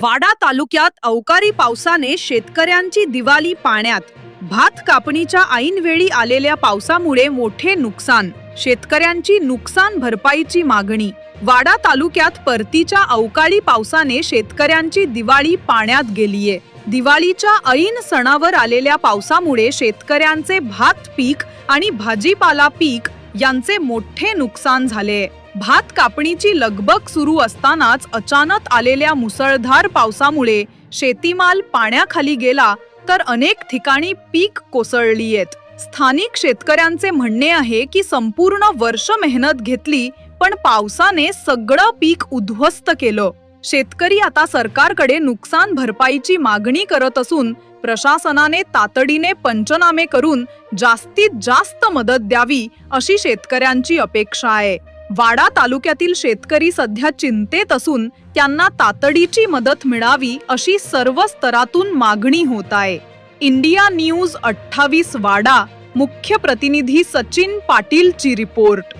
वाडा तालुक्यात अवकाळी पावसाने शेतकऱ्यांची दिवाळी पाण्यात. भात कापणीच्या ऐनवेळी आलेल्या पावसामुळे मोठे नुकसान. शेतकऱ्यांची नुकसान भरपाईची मागणी. वाडा तालुक्यात परतीच्या अवकाळी पावसाने शेतकऱ्यांची दिवाळी पाण्यात गेलीये. दिवाळीच्या ऐन सणावर आलेल्या पावसामुळे शेतकऱ्यांचे भात पीक आणि भाजीपाला पीक यांचे मोठे नुकसान झाले. भात कापणीची लगबग सुरू असतानाच अचानक आलेल्या मुसळधार पावसामुळे शेतीमाल पाण्याखाली गेला तर अनेक ठिकाणी पीक कोसळलीयेत स्थानिक शेतकऱ्यांचे म्हणणे आहे की संपूर्ण वर्ष मेहनत घेतली पण पावसाने सगळं पीक उद्ध्वस्त केलं. शेतकरी आता सरकारकडे नुकसान भरपाईची मागणी करत असून प्रशासनाने तातडीने पंचनामे करून जास्तीत जास्त मदत द्यावी अशी शेतकऱ्यांची अपेक्षा आहे. वाडा तालुक्यातील शेतकरी सध्या चिंतेत असून त्यांना तातडीची मदत मिळावी अशी सर्व स्तरातून मागणी होत आहे. इंडिया न्यूज अठ्ठावीस वाडा मुख्य प्रतिनिधी सचिन पाटीलची रिपोर्ट.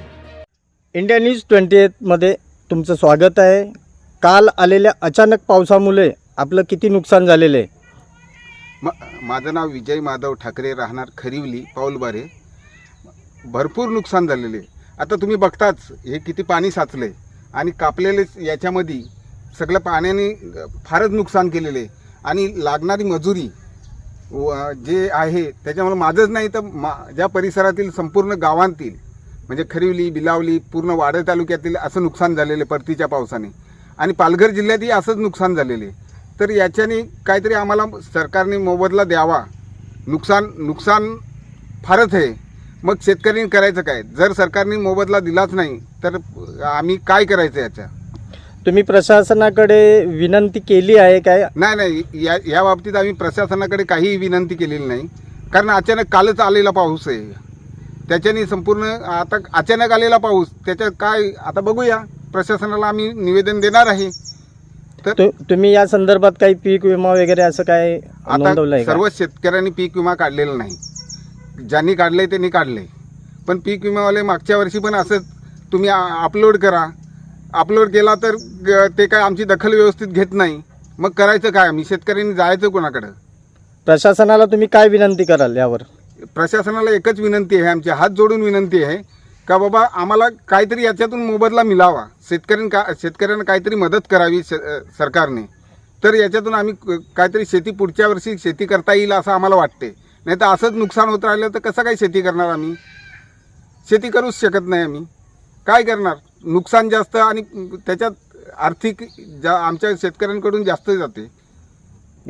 इंडिया न्यूज ट्वेंटी एटमध्ये तुमचं स्वागत आहे. काल आलेल्या अचानक पावसामुळे आपलं किती नुकसान झालेलं आहे? म माझं नाव विजय माधव ठाकरे राहणार खरिवली पाऊलबारे. भरपूर नुकसान झालेले आता तुम्ही बघताच हे किती पाणी साचले आणि कापलेले याच्यामध्ये सगळं पाण्याने फारच नुकसान केलेले आणि लागणारी मजुरी व जे आहे त्याच्यामुळे माझंच नाही तर मा ज्या परिसरातील संपूर्ण गावांतील म्हणजे खरिवली बिलावली पूर्ण वाडे तालुक्यातील असं नुकसान झालेलं आहे परतीच्या पावसाने. आणि पालघर जिल्ह्यातही असंच नुकसान झालेले तर याच्याने काहीतरी आम्हाला सरकारने मोबदला द्यावा. नुकसान नुकसान फारच आहे. मग शेतकऱ्यांनी करायचं काय? जर सरकारने मोबदला दिलाच नाही तर आम्ही काय करायचं याच्या? तुम्ही प्रशासनाकडे विनंती केली आहे काय? नाही नाही या या बाबतीत आम्ही प्रशासनाकडे काहीही विनंती केलेली नाही. कारण अचानक कालच आलेला पाऊस आहे. त्याच्याने संपूर्ण आता अचानक आलेला पाऊस त्याच्यात काय आता बघूया. प्रशासनाला आम्ही निवेदन देणार आहे. तु- तुम्ही या संदर्भात काही पीक विमा वगैरे असं काय आता सर्व शेतकऱ्यांनी पीक विमा काढलेला नाही. ज्यांनी काढले त्यांनी काढले. पण पीक विमावाले मागच्या वर्षी पण असंच तुम्ही अपलोड करा. अपलोड केला तर ते काय आमची दखल व्यवस्थित घेत नाही. मग करायचं काय? आम्ही शेतकऱ्यांनी जायचं कोणाकडं? प्रशासनाला तुम्ही काय विनंती कराल यावर? प्रशासनाला एकच विनंती आहे आमची हात जोडून विनंती आहे का बाबा आम्हाला काहीतरी याच्यातून मोबदला मिळावा. शेतकऱ्यांनी का शेतकऱ्यांना काहीतरी मदत करावी श सरकारने. तर याच्यातून आम्ही क- काहीतरी शेती पुढच्या वर्षी शेती करता येईल असं आम्हाला वाटते नाही तर असंच नुकसान होत राहिलं तर कसं काय शेती करणार आम्ही? शेती करूच शकत नाही आम्ही. काय करणार? नुकसान जास्त आणि त्याच्यात आर्थिक जा आमच्या शेतकऱ्यांकडून जास्त जाते.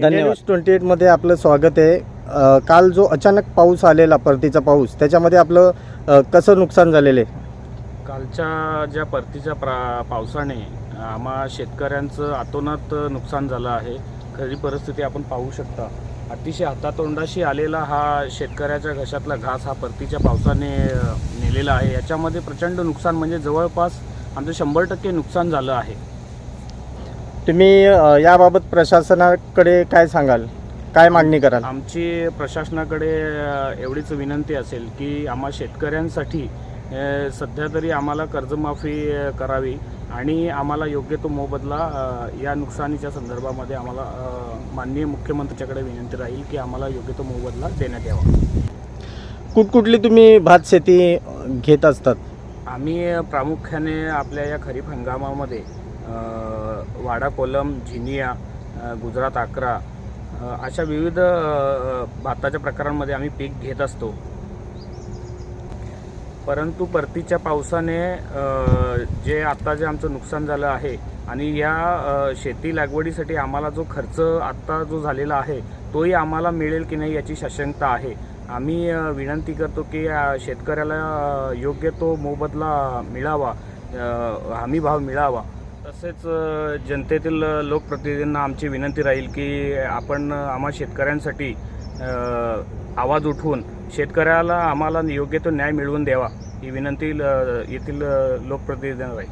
धन्यवाद. ट्वेंटी एटमध्ये आपलं स्वागत आहे. अ, काल जो अचानक पाऊस आलेला परतीचा पाऊस त्याच्यामध्ये आपलं अ, कसं नुकसान झालेलं आहे? कालच्या ज्या परतीच्या प्रा पावसाने आम्हा शेतकऱ्यांचं अतोनात नुकसान झालं आहे. खरी परिस्थिती आपण पाहू शकता. अतिशय हातातोंडाशी आलेला हा शेतकऱ्याच्या घशातला घास हा परतीच्या पावसाने नेलेला आहे. याच्यामध्ये प्रचंड नुकसान म्हणजे जवळपास आमचं शंभर टक्के नुकसान झालं आहे. तुम्ही अ, याबाबत प्रशासनाकडे काय सांगाल? काय मागणी कराल? आमची प्रशासनाकडे अ, एवढीच विनंती असेल की आम्हा शेतकऱ्यांसाठी सध्या तरी आम्हाला कर्जमाफी करावी आणि आम्हाला योग्य तो मोबदला या नुकसानीच्या संदर्भामध्ये आम्हाला माननीय मुख्यमंत्र्याकडे विनंती राहील की आम्हाला योग्य तो मोबदला देण्यात यावा. कुठकुठली तुम्ही भात शेती घेत असतात? आम्ही प्रामुख्याने आपल्या या खरीप हंगामामध्ये वाडा कोलम झिनिया गुजरात अकरा अशा विविध भाताच्या प्रकारांमध्ये आम्ही पीक घेत असतो. परंतु परतीच्या पावसाने जे आत्ता जे आमचं नुकसान झालं आहे आणि या शेती लागवडीसाठी आम्हाला जो खर्च आत्ता जो झालेला आहे तोही आम्हाला मिळेल की नाही याची सशंकता आहे. आम्ही विनंती करतो की शेतकऱ्याला योग्य तो मोबदला मिळावा हमी भाव मिळावा. तसेच जनतेतील लोकप्रतिनिधींना आमची विनंती राहील की आपण आम्हा शेतकऱ्यांसाठी आवाज उठवून शेतकऱ्याला आम्हाला योग्य तो न्याय मिळवून द्यावा ही विनंती येथील लोकप्रतिनिधींना राहील